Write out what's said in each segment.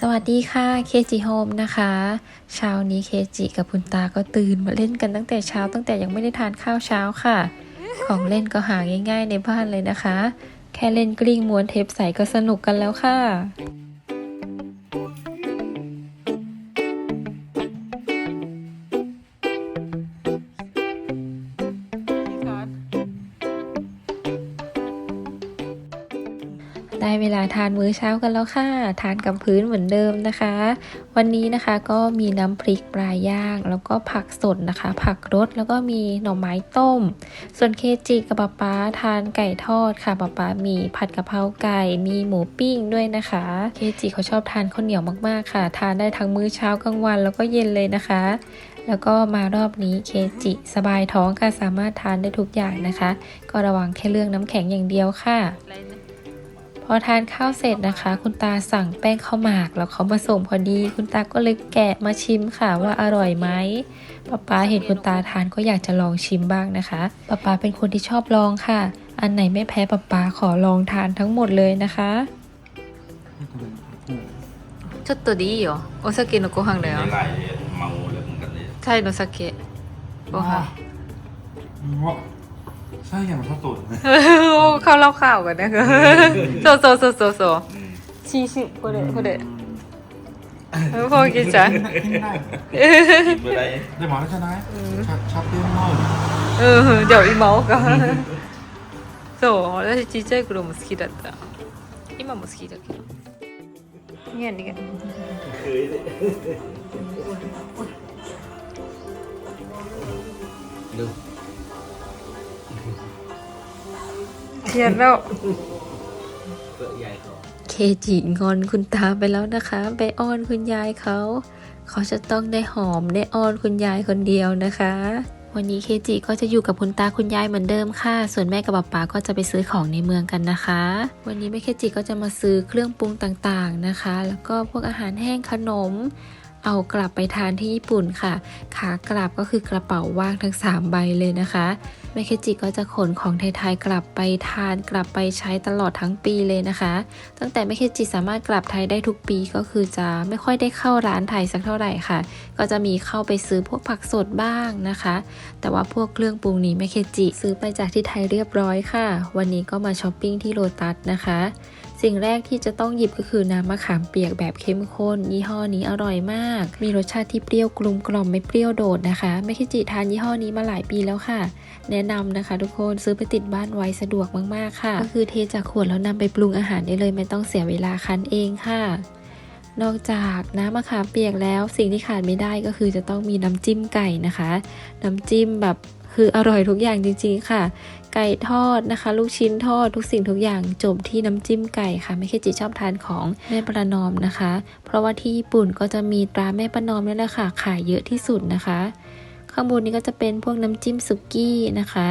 สวัสดีค่ะเคจิโฮมนะคะ เช้านี้เคจิกับคุณตาก็ตื่นมาเล่นกันตั้งแต่เช้าตั้งแต่ยังไม่ได้ทานข้าวเช้าค่ะ ของเล่นก็หาง่าย ๆ ในบ้านเลยนะคะ แค่เล่นกลิ้งม้วนเทปใสก็สนุกกันแล้วค่ะ ทานมื้อเช้ากันแล้วค่ะ ทานกับพื้นเหมือนเดิมนะคะ วันนี้นะคะก็มีน้ำพริกปลาย่าง แล้วก็ผักสดนะคะ ผักรสแล้วก็มีหน่อไม้ต้ม ส่วนเคจิกับป๊าป๊าทานไก่ทอดค่ะป๊าป๊ามีผัดกะเพราไก่มีหมูปิ้งด้วยนะคะ เคจิเขาชอบทานข้าวเหนียวมากๆค่ะ ทานได้ทั้งมื้อเช้ากลางวันแล้วก็เย็นเลยนะคะแล้วก็มารอบนี้เคจิสบายท้องค่ะสามารถทานได้ทุกอย่างนะคะ ก็ระวังแค่เรื่องน้ำแข็งอย่างเดียวค่ะ พอทานข้าวเสร็จนะคะ คุณตาสั่งแป้งข้าวหมากแล้วเขามาส่งพอดี คุณตาก็เลยแกะมาชิมค่ะว่าอร่อยไหมป๊าป๊าเห็นคุณตาทานก็อยากจะลองชิมบ้างนะคะป๊าป๊าเป็นคนที่ชอบลองค่ะ อันไหนไม่แพ้ป๊าป๊าขอลองทานทั้งหมดเลยนะคะ ちょっとでいいよお酒のご飯だよ ไม่ไล่เมาแล้วเหมือนกันเลย タイ の酒ご飯うわ最後の砂糖だね เข้าเล่าข่าวกันนะคะそうそうそうそうそううんチーシこれこれพอกินจ้ะ กินไม่ได้ でもあれじゃない、チャチャペンマウうん、じゃあ今おうか。そう、私ちっちゃい頃も好きだった。今も好きだけど。逃げ逃げ。เ ทียนแล้วเคจิงอนคุณตาไปแล้วนะคะ ไปอ้อนคุณยายเขา เขาจะต้องได้หอมได้อ้อนคุณยายคนเดียวนะคะ วันนี้เคจิก็จะอยู่กับคุณตาคุณยายเหมือนเดิมค่ะ ส่วนแม่กับป๊าป๊าก็จะไปซื้อของในเมืองกันนะคะ วันนี้แม่เคจิก็จะมาซื้อเครื่องปรุงต่างๆนะคะ แล้วก็พวกอาหารแห้งขนม เอากลับไปทานที่ญี่ปุ่นค่ะ ขากลับก็คือกระเป๋าว่างทั้ง 3 ใบเลยนะคะแม่เคจิก็จะขนของไทยๆกลับไปทานกลับไปใช้ตลอดทั้งปีเลยนะคะ ตั้งแต่แม่เคจิสามารถกลับไทยได้ทุกปีก็คือจะไม่ค่อยได้เข้าร้านไทยสักเท่าไหร่ค่ะ ก็จะมีเข้าไปซื้อพวกผักสดบ้างนะคะ แต่ว่าพวกเครื่องปรุงนี้แม่เคจิซื้อไปจากที่ไทยเรียบร้อยค่ะ วันนี้ก็มาช้อปปิ้งที่โลตัสนะคะ สิ่งแรกที่จะต้องหยิบก็คือน้ำมะขามเปียกแบบเข้มข้น ยี่ห้อนี้อร่อยมาก มีรสชาติที่เปรี้ยวกลมกล่อมไม่เปรี้ยวโดดนะคะแม่เคจิทานยี่ห้อนี้มาหลายปีแล้วค่ะ แนะนำนะคะทุกคนซื้อไปติดบ้านไว้สะดวกมากๆค่ะ ก็คือเทจากขวดแล้วนำไปปรุงอาหารได้เลย ไม่ต้องเสียเวลาคั้นเองค่ะนอกจากน้ำมะขามเปียกแล้ว สิ่งที่ขาดไม่ได้ก็คือจะต้องมีน้ำจิ้มไก่นะคะ น้ำจิ้มแบบคืออร่อยทุกอย่างจริงๆค่ะ ไก่ทอดนะคะ ลูกชิ้นทอดทุกสิ่งทุกอย่างจบที่น้ำจิ้มไก่ค่ะไม่ใช่จิชอบทานของแม่ประนอมนะคะ เพราะว่าที่ญี่ปุ่นก็จะมีตราแม่ประนอมนี่แหละค่ะขายเยอะที่สุดนะคะ ข้างบนนี้ก็จะเป็นพวกน้ำจิ้มสุกี้นะคะ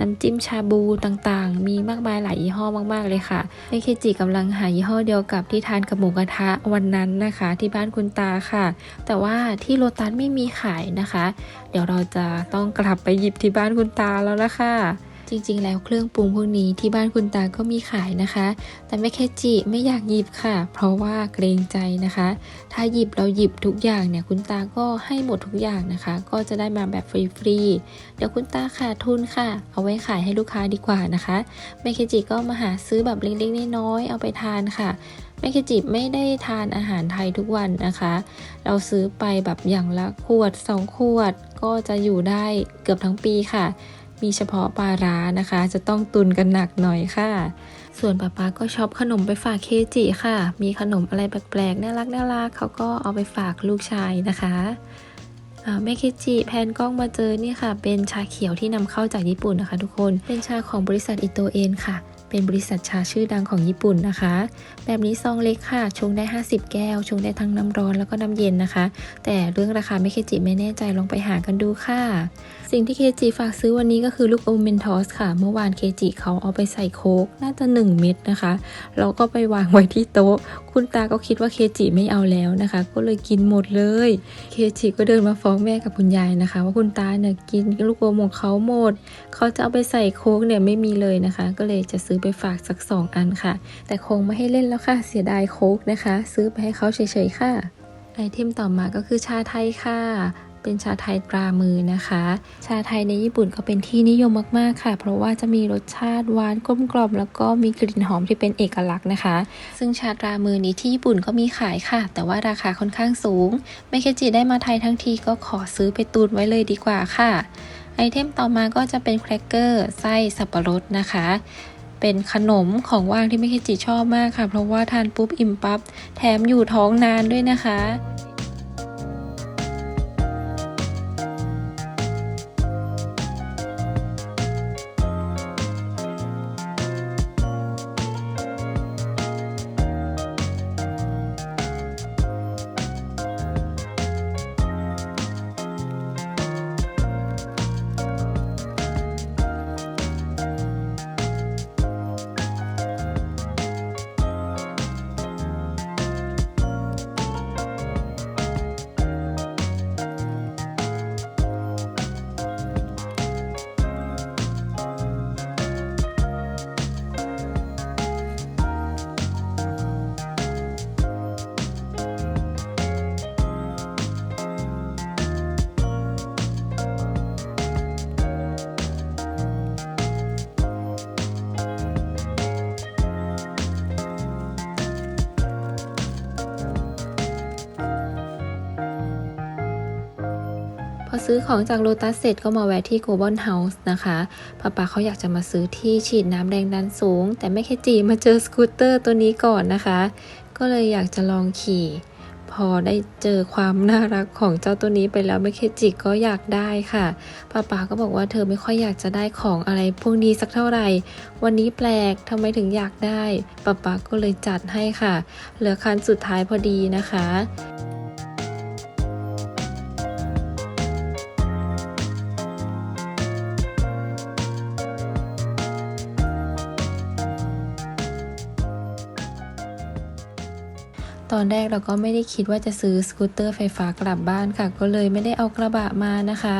น้ำจิ้มชาบูต่างๆ มีมากมายหลายยี่ห้อมากๆเลยค่ะแม่เคจิกำลังหายี่ห้อเดียวกับที่ทานกับหมูกระทะวันนั้นนะคะ ที่บ้านคุณตาค่ะ แต่ว่าที่โลตัสไม่มีขายนะคะ เดี๋ยวเราจะต้องกลับไปหยิบที่บ้านคุณตาแล้วละค่ะ จริงๆ แล้วเครื่องปรุงพวกนี้ที่บ้านคุณตาก็มีขายนะคะ แต่แม่เคจิไม่อยากหยิบค่ะ เพราะว่าเกรงใจนะคะ ถ้าหยิบเราหยิบทุกอย่างเนี่ยคุณตาก็ให้หมดทุกอย่างนะคะ ก็จะได้มาแบบฟรีๆเดี๋ยวคุณตาขาดทุนค่ะ เอาไว้ขายให้ลูกค้าดีกว่านะคะแม่เคจิก็มาหาซื้อแบบเล็กๆน้อยๆเอาไปทานค่ะแม่เคจิไม่ได้ทานอาหารไทยทุกวันนะคะ เราซื้อไปแบบอย่างละขวดสองขวดก็จะอยู่ได้เกือบทั้งปีค่ะ มีเฉพาะปลาร้านะคะ จะต้องตุนกันหนักหน่อยค่ะ ส่วนป๊าป๊าก็ชอบขนมไปฝากเคจิค่ะ มีขนมอะไรแปลกๆน่ารักน่ารักเขาก็เอาไปฝากลูกชายนะคะอ่าแม่เคจิแพนกล้องมาเจอนี่ค่ะ เป็นชาเขียวที่นำเข้าจากญี่ปุ่นนะคะ ทุกคนเป็นชาของบริษัทอิโตเอนค่ะ เป็นบริษัทชาชื่อดังของญี่ปุ่นนะคะ แบบนี้ซองเล็กค่ะ ชงได้ 50 แก้ว ชงได้ทั้งน้ำร้อนแล้วก็น้ำเย็นนะคะ แต่เรื่องราคาไม่เคจิไม่แน่ใจลองไปหากันดูค่ะ สิ่งที่เคจิฝากซื้อวันนี้ก็คือลูกอมเมนทอสค่ะ เมื่อวานเคจิเขาเอาไปใส่โค้กน่าจะ 1 เม็ดนะคะ แล้วก็ไปวางไว้ที่โต๊ะ คุณตาก็คิดว่าเคจิไม่เอาแล้วนะคะ ก็เลยกินหมดเลย เคจิก็เดินมาฟ้องแม่กับคุณยายนะคะ ว่าคุณตาเนี่ยกินลูกอมของเขาหมด เขาจะเอาไปใส่โค้กเนี่ยไม่มีเลยนะคะ ก็เลยจะซื้อไปฝากสักสองอันค่ะ แต่คงไม่ให้เล่นแล้วค่ะเสียดายโค้กนะคะ ซื้อไปให้เขาเฉยๆค่ะไอเทมต่อมาก็คือชาไทยค่ะ เป็นชาไทยตรามือนะคะ ชาไทยในญี่ปุ่นก็เป็นที่นิยมมากๆค่ะ เพราะว่าจะมีรสชาติหวานกลมกล่อมแล้วก็มีกลิ่นหอมที่เป็นเอกลักษณ์นะคะ ซึ่งชาตรามือนี้ที่ญี่ปุ่นก็มีขายค่ะ แต่ว่าราคาค่อนข้างสูงไมเคจิได้มาไทยทั้งทีก็ขอซื้อไปตูนไว้เลยดีกว่าค่ะ ไอเทมต่อมาก็จะเป็นแครกเกอร์ไส้สับปะรดนะคะเป็นขนมของว่างที่ไม่เคจิชอบมากค่ะ เพราะว่าทานปุ๊บอิ่มปั๊บแถมอยู่ท้องนานด้วยนะคะ ซื้อของจากโ o ตัสเสร็จก็มาแวะที่โกลบอลเฮาส์นะคะป้าป๊าเขาอยากจะมาซื้อที่ฉีดน้ำแรงดันสูง แต่ไม่แค่จีมาเจอสกูตเตอร์ตัวนี้ก่อนนะคะ ก็เลยอยากจะลองขี่ พอได้เจอความน่ารักของเจ้าตัวนี้ไปแล้วไม่เคจิก็อยากได้ค่ะป้าป๊าก็บอกว่าเธอไม่ค่อยอยากจะได้ของอะไรพวกนี้สักเท่าไหร่ วันนี้แปลกทำไมถึงอยากได้ป้าป๊าก็เลยจัดให้ค่ะ เหลือคันสุดท้ายพอดีนะคะ อนแรกเราก็ไม่ได้คิดว่าจะซื้อสกูตเตอร์ไฟฟ้ากลับบ้านค่ะ ก็เลยไม่ได้เอากระบะมานะคะ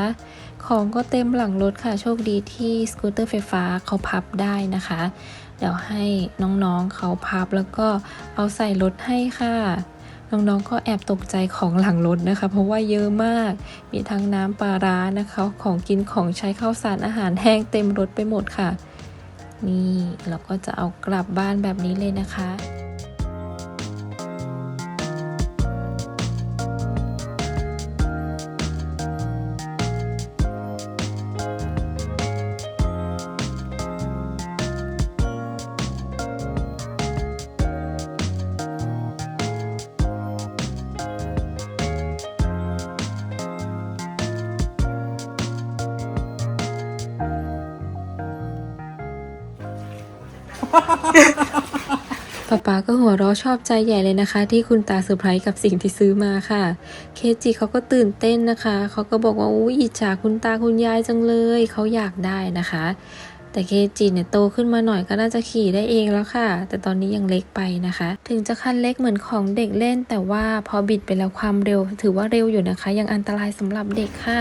ของก็เต็มหลังรถค่ะ โชคดีที่สกูตเตอร์ไฟฟ้าเขาพับได้นะคะ เดี๋ยวให้น้องๆเขาพับแล้วก็เอาใส่รถให้ค่ะน้องๆ ก็แอบตกใจของหลังรถนะคะ เพราะว่าเยอะมาก มีทั้งน้ำปลาร้านะคะ ของกินของใช้ข้าวสารอาหารแห้งเต็มรถไปหมดค่ะ นี่เราก็จะเอากลับบ้านแบบนี้เลยนะคะ ป๊าป๊าก็หัวเราะชอบใจใหญ่เลยนะคะ ที่คุณตาเซอร์ไพรส์กับสิ่งที่ซื้อมาค่ะ เคจิเขาก็ตื่นเต้นนะคะ เขาก็บอกว่าอุ้ยอิจฉาคุณตาคุณยายจังเลย เขาอยากได้นะคะ แต่เคจิเนี่ยโตขึ้นมาหน่อยก็น่าจะขี่ได้เองแล้วค่ะ แต่ตอนนี้ยังเล็กไปนะคะ ถึงจะคันเล็กเหมือนของเด็กเล่น แต่ว่าพอบิดไปแล้วความเร็ว ถือว่าเร็วอยู่นะคะ ยังอันตรายสำหรับเด็กค่ะ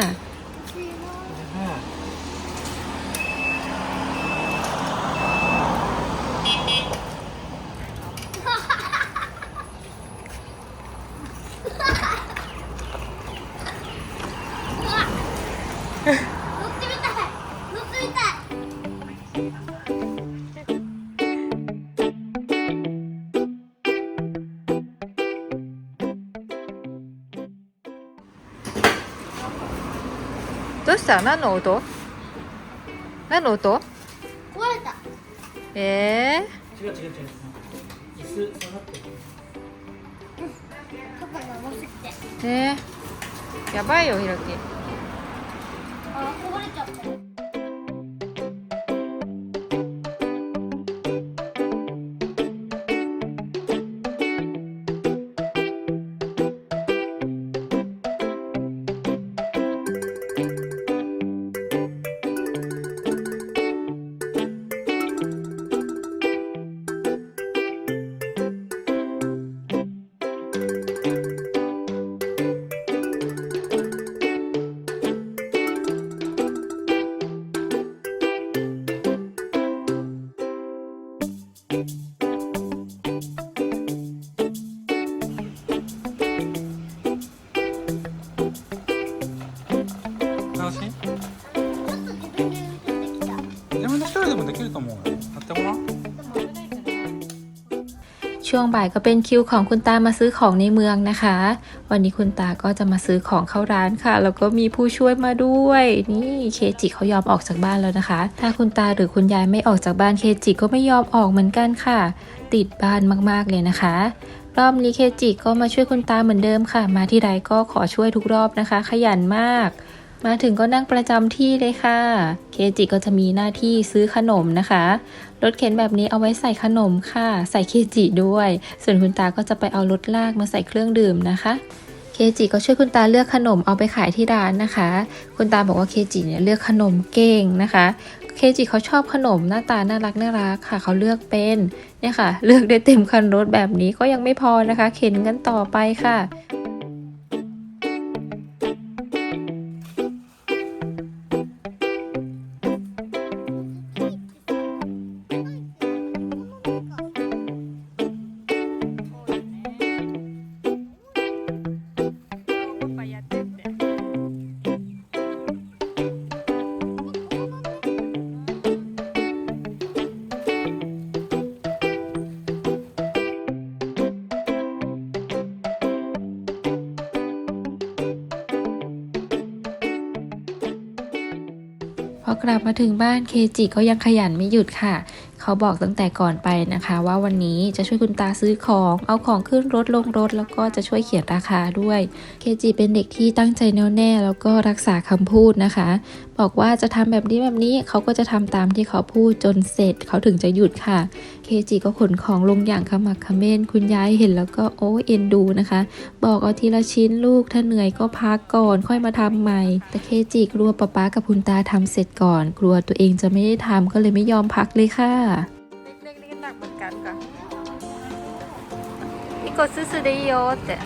どうした何の音？何の音？壊れた。え違う違う違う。椅子下がってパパが乗せてー、えー、やばいよひろき。あ ช่วงบ่ายก็เป็นคิวของคุณตามาซื้อของในเมืองนะคะ วันนี้คุณตาก็จะมาซื้อของเข้าร้านค่ะ แล้วก็มีผู้ช่วยมาด้วย นี่เคจิเขายอมออกจากบ้านแล้วนะคะ ถ้าคุณตาหรือคุณยายไม่ออกจากบ้านเคจิก็ไม่ยอมออกเหมือนกันค่ะ ติดบ้านมากๆเลยนะคะรอบนี้เคจิก็มาช่วยคุณตาเหมือนเดิมค่ะ มาที่ใดก็ขอช่วยทุกรอบนะคะ ขยันมาก มาถึงก็นั่งประจำที่เลยค่ะ เคจิก็จะมีหน้าที่ซื้อขนมนะคะ รถเข็นแบบนี้เอาไว้ใส่ขนมค่ะ ใส่เคจิด้วย ส่วนคุณตาก็จะไปเอารถลากมาใส่เครื่องดื่มนะคะ เคจิก็ช่วยคุณตาเลือกขนมเอาไปขายที่ร้านนะคะ คุณตาบอกว่าเคจิเนี่ยเลือกขนมเก่งนะคะ เคจิเขาชอบขนมหน้าตาน่ารักน่ารักค่ะ เขาเลือกเป็นเนี่ยค่ะ เลือกได้เต็มคันรถแบบนี้ก็ยังไม่พอนะคะ เข็นกันต่อไปค่ะ พอกลับมาถึงบ้านเคจิก็ยังขยันไม่หยุดค่ะ เขาบอกตั้งแต่ก่อนไปนะคะ ว่าวันนี้จะช่วยคุณตาซื้อของ เอาของขึ้นรถลงรถ แล้วก็จะช่วยเขียนราคาด้วย เคจิเป็นเด็กที่ตั้งใจแน่วแน่แล้วก็รักษาคำพูดนะคะ บอกว่าจะทำแบบนี้แบบนี้เขาก็จะทำตามที่เขาพูดจนเสร็จเขาถึงจะหยุดค่ะ เคจิก็ขนของลงอย่างขมักขม้น คุณยายเห็นแล้วก็โอ้เอ็นดูนะคะ บอกเอาทีละชิ้นลูกถ้าเหนื่อยก็พักก่อนค่อยมาทำใหม่ แต่เคจิกลัวป๊าป๊ากับคุณตาทำเสร็จก่อน กลัวตัวเองจะไม่ได้ทำก็เลยไม่ยอมพักเลยค่ะเล็กๆนี่หนักเหมือนกันค่ะนี่ก็ซื้อได้เยอะแต่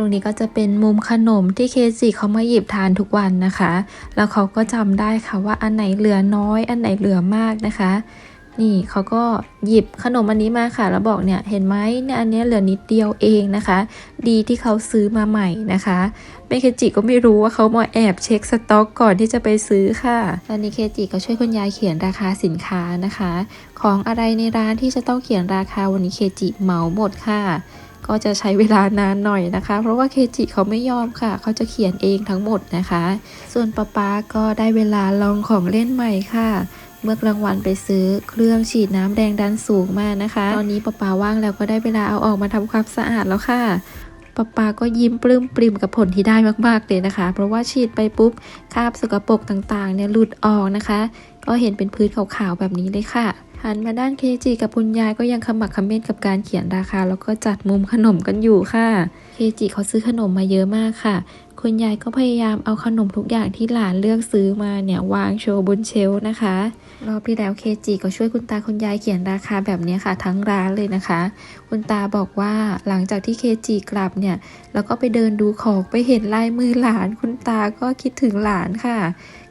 รงนี้ก็จะเป็นมุมขนมที่เคจิเขามาหยิบทานทุกวันนะคะ แล้วเขาก็จำได้ค่ะว่าอันไหนเหลือน้อย อันไหนเหลือมากนะคะ นี่เขาก็หยิบขนมอันนี้มาค่ะ แล้วบอกเนี่ยเห็นไหมเนี่ยอันเนี้ยเหลือนิดเดียวเองนะคะ ดีที่เขาซื้อมาใหม่นะคะแม่เคจิก็ไม่รู้ว่าเขามาแอบเช็คสต็อกก่อนที่จะไปซื้อค่ะตอนนี้เคจิก็ช่วยคุณยายเขียนราคาสินค้านะคะ ของอะไรในร้านที่จะต้องเขียนราคาวันนี้เคจิเหมาหมดค่ะ ก็จะใช้เวลานานหน่อยนะคะ เพราะว่าเคจิเขาไม่ยอมค่ะ เขาจะเขียนเองทั้งหมดนะคะ ส่วนป๊าป๊าก็ได้เวลาลองของเล่นใหม่ค่ะเมื่อกลางวันไปซื้อเครื่องฉีดน้ำแรงดันสูงมานะคะ ตอนนี้ป๊าป๊าว่างแล้วก็ได้เวลาเอาออกมาทำความสะอาดแล้วค่ะป๊าป๊าก็ยิ้มปลื้มปริมกับผลที่ได้มากๆเลยนะคะ เพราะว่าฉีดไปปุ๊บคราบสกปรกต่างๆเนี่ยหลุดออกนะคะ ก็เห็นเป็นพื้นขาวๆแบบนี้เลยค่ะ หันมาด้านเคจิกับคุณยายก็ยังขมักขม้นกับการเขียนราคา แล้วก็จัดมุมขนมกันอยู่ค่ะ เคจิเขาซื้อขนมมาเยอะมากค่ะ คุณยายก็พยายามเอาขนมทุกอย่างที่หลานเลือกซื้อมาเนี่ยวางโชว์บนเชลนะคะรอบที่แล้วเคจิก็ช่วยคุณตาคุณยายเขียนราคาแบบนี้ค่ะ ทั้งร้านเลยนะคะ คุณตาบอกว่าหลังจากที่เคจิกลับเนี่ยแล้วก็ไปเดินดูของไปเห็นลายมือหลาน คุณตาก็คิดถึงหลานค่ะ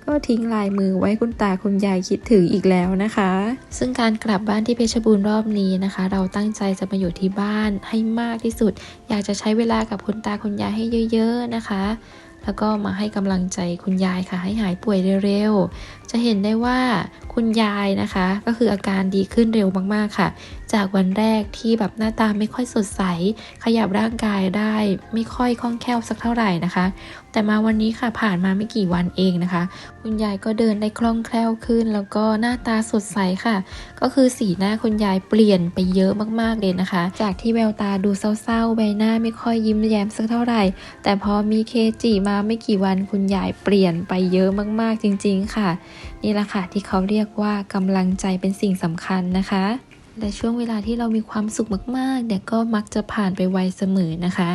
ก็ทิ้งลายมือไว้คุณตาคุณยายคิดถึงอีกแล้วนะคะ ซึ่งการกลับบ้านที่เพชรบูรณ์รอบนี้นะคะ เราตั้งใจจะมาอยู่ที่บ้านให้มากที่สุด อยากจะใช้เวลากับคุณตาคุณยายให้เยอะ ๆนะคะแล้วก็มาให้กำลังใจคุณยายค่ะให้หายป่วยเร็วๆ จะเห็นได้ว่าคุณยายนะคะ ก็คืออาการดีขึ้นเร็วมากๆค่ะ จากวันแรกที่แบบหน้าตาไม่ค่อยสดใส ขยับร่างกายได้ไม่ค่อยคล่องแคล่วสักเท่าไหร่นะคะ แต่มาวันนี้ค่ะผ่านมาไม่กี่วันเองนะคะ คุณยายก็เดินได้คล่องแคล่วขึ้น แล้วก็หน้าตาสดใสค่ะ ก็คือสีหน้าคุณยายเปลี่ยนไปเยอะมากๆเลยนะคะ จากที่แววตาดูเศร้าๆใบหน้าไม่ค่อยยิ้มแย้มสักเท่าไหร่ แต่พอมีเคจิมาไม่กี่วันคุณยายเปลี่ยนไปเยอะมากๆจริง ๆ ค่ะ นี่แหละค่ะที่เขาเรียกว่ากำลังใจเป็นสิ่งสำคัญนะคะและช่วงเวลาที่เรามีความสุขมากๆเนี่ยก็มักจะผ่านไปไวเสมอนะคะ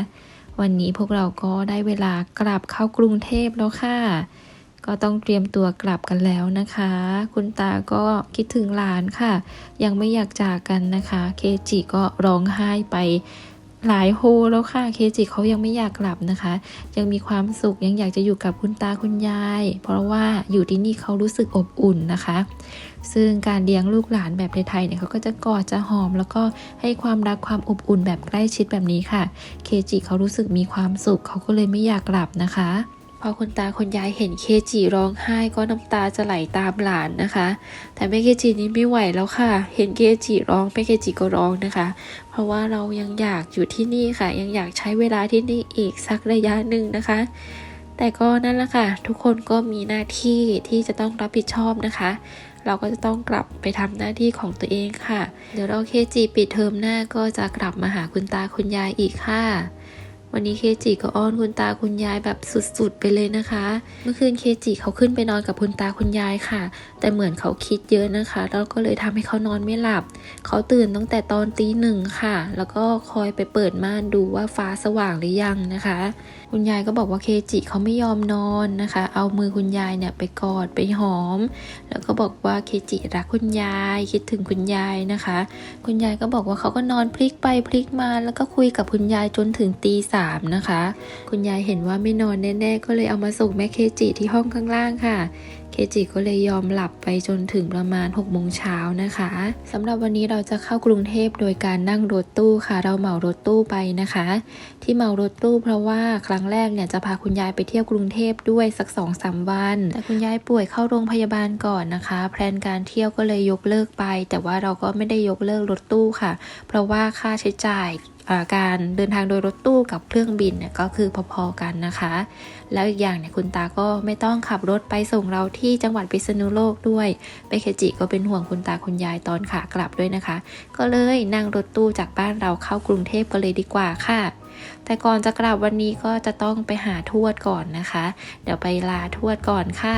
วันนี้พวกเราก็ได้เวลากลับเข้ากรุงเทพแล้วค่ะ ก็ต้องเตรียมตัวกลับกันแล้วนะคะ คุณตาก็คิดถึงหลานค่ะ ยังไม่อยากจากกันนะคะ เคจิก็ร้องไห้ไป หลายโฮแล้วค่ะเคจิเขายังไม่อยากกลับนะคะ ยังมีความสุขยังอยากจะอยู่กับคุณตาคุณยาย เพราะว่าอยู่ที่นี่เขารู้สึกอบอุ่นนะคะ ซึ่งการเลี้ยงลูกหลานแบบไทยๆเนี่ยเขาก็จะกอดจะหอม แล้วก็ให้ความรักความอบอุ่นแบบใกล้ชิดแบบนี้ค่ะ เคจิเขารู้สึกมีความสุขเขาก็เลยไม่อยากกลับนะคะ อคุณตาคุณยายเห็นเคจิร้องไห้ก็น้ำตาจะไหลตามหลานนะคะ แต่แม่เคจินี้ไม่ไหวแล้วค่ะ เห็นเคจิร้องแม่เคจิก็ร้องนะคะ เพราะว่าเรายังอยากอยู่ที่นี่ค่ะ ยังอยากใช้เวลาที่นี่อีกสักระยะหนึ่งนะคะ แต่ก็นั่นแหละค่ะ ทุกคนก็มีหน้าที่ที่จะต้องรับผิดชอบนะคะ เราก็จะต้องกลับไปทำหน้าที่ของตัวเองค่ะ เดี๋ยวเราเคจิปิดเทอมหน้าก็จะกลับมาหาคุณตาคุณยายอีกค่ะ วันนี้เคจิก็อ้อนคุณตาคุณยายแบบสุดๆไปเลยนะคะ เมื่อคืนเคจิเขาขึ้นไปนอนกับคุณตาคุณยายค่ะ แต่เหมือนเขาคิดเยอะนะคะ แล้วก็เลยทำให้เขานอนไม่หลับ เขาตื่นตั้งแต่ตอนตีหนึ่งค่ะ แล้วก็คอยไปเปิดม่านดูว่าฟ้าสว่างหรือยังนะคะ คุณยายก็บอกว่าเคจิเขาไม่ยอมนอนนะคะ เอามือคุณยายเนี่ยไปกอดไปหอม แล้วก็บอกว่าเคจิรักคุณยายคิดถึงคุณยายนะคะ คุณยายก็บอกว่าเขาก็นอนพลิกไปพลิกมา แล้วก็คุยกับคุณยายจนถึงตีสามนะคะ คุณยายเห็นว่าไม่นอนแน่ๆก็เลยเอามาส่งแม่เคจิที่ห้องข้างล่างค่ะ เคจิก็เลยยอมหลับไปจนถึงประมาณ6โมงเช้านะคะสำหรับวันนี้เราจะเข้ากรุงเทพโดยการนั่งรถตู้ค่ะ เราเหมารถตู้ไปนะคะ ที่เหมารถตู้เพราะว่าครั้งแรกเนี่ยจะพาคุณยายไปเที่ยวกรุงเทพด้วยสัก2อสามวันแต่คุณยายป่วยเข้าโรงพยาบาลก่อนนะคะ แพลนการเที่ยวก็เลยยกเลิกไป แต่ว่าเราก็ไม่ได้ยกเลิกรถตู้ค่ะ เพราะว่าค่าใช้จ่าย การเดินทางโดยรถตู้กับเครื่องบินเนี่ยก็คือพอๆกันนะคะ แล้วอีกอย่างเนี่ยคุณตาก็ไม่ต้องขับรถไปส่งเราที่จังหวัดพิษณุโลกด้วยเปเคจิก็เป็นห่วงคุณตาคุณยายตอนขากลับด้วยนะคะ ก็เลยนั่งรถตู้จากบ้านเราเข้ากรุงเทพกันเลยดีกว่าค่ะแต่ก่อนจะกลับวันนี้ก็จะต้องไปหาทวดก่อนนะคะ เดี๋ยวไปลาทวดก่อนค่ะ